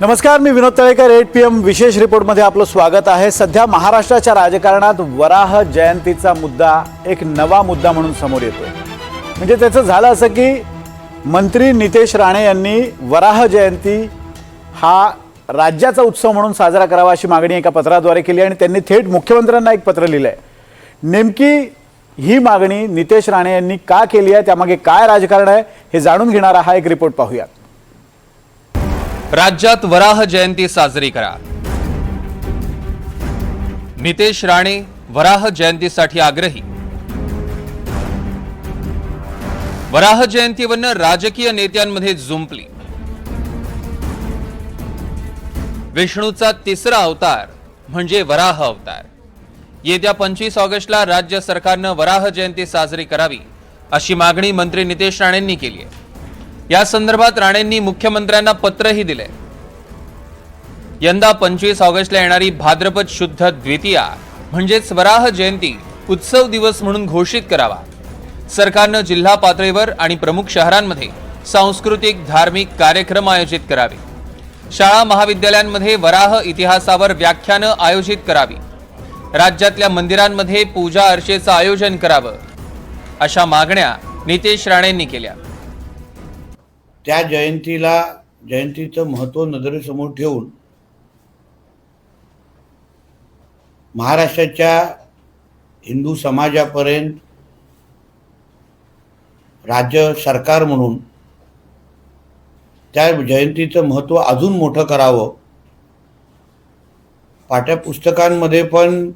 नमस्कार मी Vinod Talekar eight P M विशेष रिपोर्टमध्ये आपलं स्वागत आहे. सध्या महाराष्ट्राच्या राजकारणात वराह जयंतीचा मुद्दा एक नवा मुद्दा म्हणून समोर येतो म्हणजे त्याचं झालं असं की मंत्री नितेश राणे यांनी वराह जयंती हा राज्याचा उत्सव म्हणून साजरा करावा अशी मागणी एका पत्राद्वारे केली आणि त्यांनी थेट मुख्यमंत्र्यांना एक पत्र लिहिलं आहे नेमकी ही मागणी नितेश राणे यांनी का केली आहे त्यामागे काय राजकारण आहे हे जाणून घेणारा हा एक रिपोर्ट पाहूयात. राज्यात वराह जयंती साजरी करा. नितेश राणे वराह जयंतीसाठी आग्रही. वराह जयंतीवरनं राजकीय नेत्यांमध्ये जुंपली. विष्णूचा तिसरा अवतार म्हणजे वराह अवतार. येत्या पंचवीस ऑगस्टला राज्य सरकारनं वराह जयंती साजरी करावी अशी मागणी मंत्री नितेश राणेंनी केली आहे. या संदर्भात राणेंनी मुख्यमंत्र्यांना पत्रही दिले. यंदा पंचवीस ऑगस्टला येणारी भाद्रपद शुद्ध द्वितीया म्हणजेच वराह जयंती उत्सव दिवस म्हणून घोषित करावा. सरकारनं जिल्हा पातळीवर आणि प्रमुख शहरांमध्ये सांस्कृतिक धार्मिक कार्यक्रम आयोजित करावे. शाळा महाविद्यालयांमध्ये वराह इतिहासावर व्याख्यानं आयोजित करावी. राज्यातल्या मंदिरांमध्ये पूजा अर्चेचं आयोजन करावं अशा मागण्या नितेश राणेंनी केल्या. त्या जयंतीला जयंतीचं महत्त्व नजरेसमोर ठेवून महाराष्ट्राच्या हिंदू समाजापर्यंत राज्य सरकार म्हणून त्या जयंतीचं महत्त्व अजून मोठं करावं. पाठ्यपुस्तकांमध्ये पण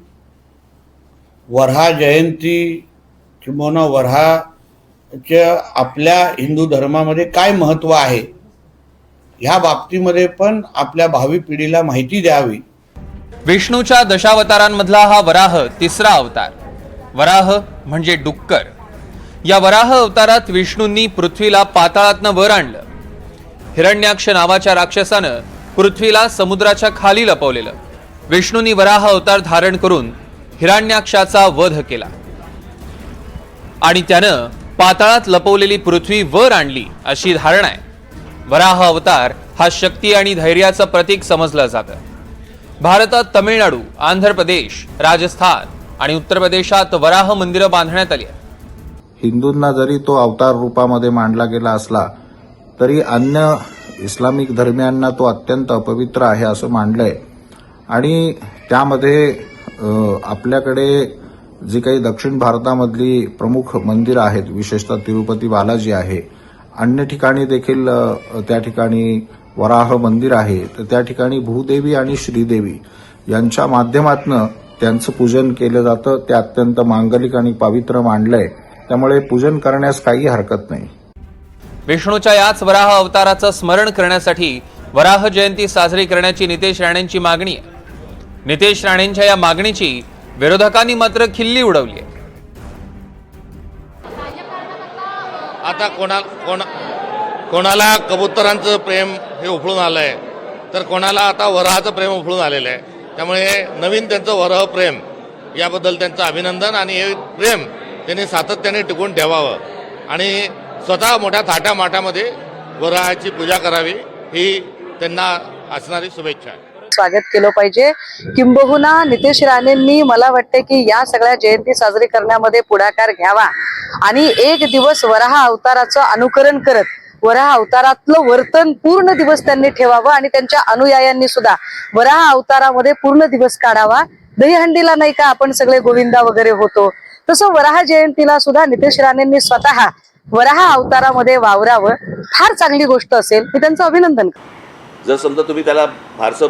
वऱ्हा जयंती किंबहुना वरहा आपल्या हिंदू धर्मामध्ये काय महत्त्व आहे ह्या बाबतीमध्ये पण आपल्या भावी पिढीला माहिती द्यावी. विष्णूच्या दशावतारांमधला हा वराह तिसरा अवतार. वराह म्हणजे डुक्कर. या वराह अवतारात विष्णूंनी पृथ्वीला पाताळातनं वर आणलं. हिरण्याक्ष नावाच्या राक्षसानं पृथ्वीला समुद्राच्या खाली लपवलेलं. विष्णूंनी वराह अवतार धारण करून हिरण्याक्षाचा वध केला. आणि त्यानं पाताळात लपवलेली पृथ्वी वर आणली अशी धारणा आहे. वराह अवतार हा शक्ती आणि धैर्याचं प्रतीक समजलं जातं. भारतात तमिळनाडू आंध्र प्रदेश राजस्थान आणि उत्तर प्रदेशात वराह मंदिरं बांधण्यात आली हिंदूंना जरी तो अवतार रूपामध्ये मांडला गेला असला तरी अन्य इस्लामिक धर्मियांना तो अत्यंत अपवित्र आहे असं मांडलंय आणि त्यामध्ये आपल्याकडे जी काही दक्षिण भारतामधली प्रमुख मंदिरं आहेत विशेषतः तिरुपती बालाजी आहे अन्य ठिकाणी देखील त्या ठिकाणी वराह मंदिर आहे तर त्या ठिकाणी भूदेवी आणि श्रीदेवी यांच्या माध्यमातनं त्यांचं पूजन केलं जातं. ते अत्यंत मांगलिक आणि पवित्र मांडलंय. त्यामुळे पूजन करण्यास काही हरकत नाही. विष्णूच्या याच वराह अवताराचं स्मरण करण्यासाठी वराह जयंती साजरी करण्याची नितेश राणेंची मागणी आहे. नितेश राणेंच्या या मागणीची विरोधकांनी मात्र खिल्ली उडवली आहे. आता कोणा कोणा कोणाला कबुतरांचं प्रेम हे उफळून आलं आहे तर कोणाला आता वराहाचं प्रेम उफळून आलेलं आहे. त्यामुळे नवीन त्यांचं वरह प्रेम याबद्दल त्यांचं अभिनंदन आणि हे प्रेम त्यांनी सातत्याने टिकून ठेवावं. आणि स्वतः मोठ्या थाट्या माठामध्ये वराहाची पूजा करावी ही त्यांना असणारी शुभेच्छा आहे. स्वागत केलं पाहिजे. किंबहुना नितेश राणेंनी मला वाटते की या सगळ्या जयंती साजरी करण्यामध्ये पुढाकार घ्यावा. आणि एक दिवस वराह अवताराचं अनुकरण करत वराह अवतारातलं वर्तन पूर्ण दिवस त्यांनी ठेवावं आणि त्यांच्या अनुयायांनी सुद्धा वराह अवतारामध्ये पूर्ण दिवस काढावा. दहीहंडीला नाही का आपण सगळे गोविंदा वगैरे होतो. तसं वराह जयंतीला सुद्धा नितेश राणेंनी स्वतः वराह अवतारामध्ये वावरावं. फार चांगली गोष्ट असेल. मी त्यांचं अभिनंदन जर समजा तुम्ही त्याला फारसं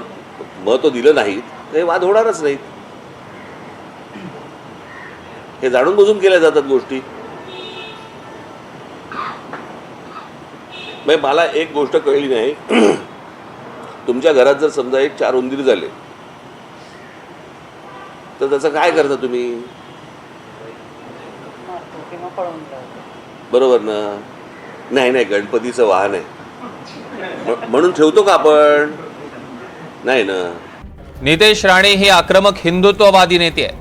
महत्त्व दिलं नाही तर हे वाद होणारच नाहीत. हे जाणून बुजून केल्या जातात गोष्टी. म्हणजे मला एक गोष्ट कळली नाही. तुमच्या घरात जर समजा एक चार उंदीर झाले तर त्याचं काय करता तुम्ही? बरोबर ना? नाही नाही गणपतीचं वाहन आहे. म्हणून ठेवतो का आपण? नाही ना. नितेश राणे हे आक्रमक हिंदुत्ववादी नेते आहेत.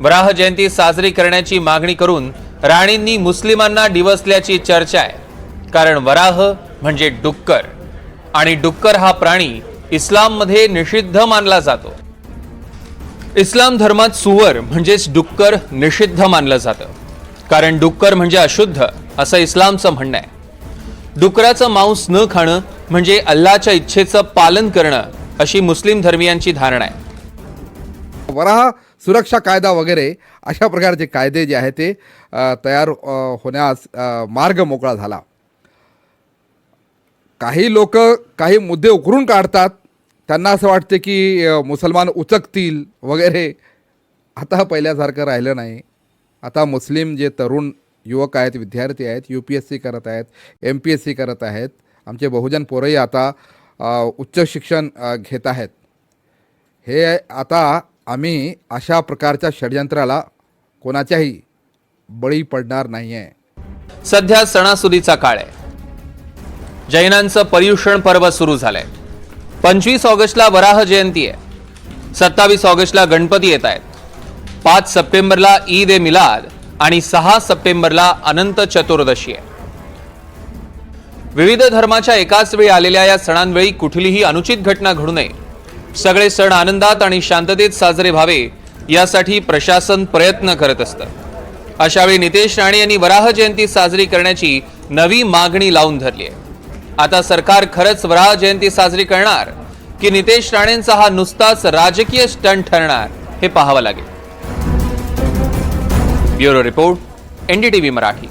वराह जयंती साजरी करण्याची मागणी करून राणेंनी मुस्लिमांना डिवसल्याची चर्चा आहे. कारण वराह म्हणजे डुक्कर. आणि डुक्कर हा प्राणी इस्लाममध्ये निषिद्ध मानला जातो. इस्लाम धर्मात सुवर म्हणजेच डुक्कर निषिद्ध मानलं जातं. कारण डुक्कर म्हणजे अशुद्ध असं इस्लामचं म्हणणं आहे. डुकराचं मांस न खाणं म्हणजे अल्लाच्या इच्छेचं पालन करणं अशी मुस्लिम धर्मियांची धारणा आहे. वराह सुरक्षा कायदा वगैरे अशा प्रकारचे कायदे जे आहेत ते तयार होण्यास मार्ग मोकळा झाला. काही लोक काही मुद्दे उकरून काढतात. त्यांना असं वाटते की मुसलमान उचकतील वगैरे. आता पहिल्यासारखं राहिलं नाही. आता मुस्लिम जे तरुण युवक आहेत विद्यार्थी आहेत यू पी एस सी करत आहेत एम पी एस सी करत आहेत आमचे बहुजन पोरही आता उच्च शिक्षण घेत आहेत. हे आता आम्ही अशा प्रकारच्या षडयंत्राला कोणाच्याही बळी पडणार नाही आहे सध्या सणासुदीचा काळ आहे. जैनांचं पर्युषण पर्व सुरू झालंय. पंचवीस ऑगस्टला वराह जयंती आहे. सत्तावीस ऑगस्टला गणपती येत आहेत. पाच सप्टेंबरला ईद ए मिलाद आणि सहा सप्टेंबरला अनंत चतुर्दशी आहे. विविध धर्माच्या एकाच वेळी आलेल्या या सणांवेळी कुठलीही अनुचित घटना घडू नये. सगळे सण आनंदात आणि शांततेत साजरे व्हावे यासाठी प्रशासन प्रयत्न करत असतं. अशावेळी नितेश राणे यांनी वराह जयंती साजरी करण्याची नवी मागणी लावून धरली आहे. आता सरकार खरंच वराह जयंती साजरी करणार की नितेश राणेंचा हा नुसताच राजकीय स्टंट ठरणार हे पाहावं लागेल. Bureau report NDTV Marathi.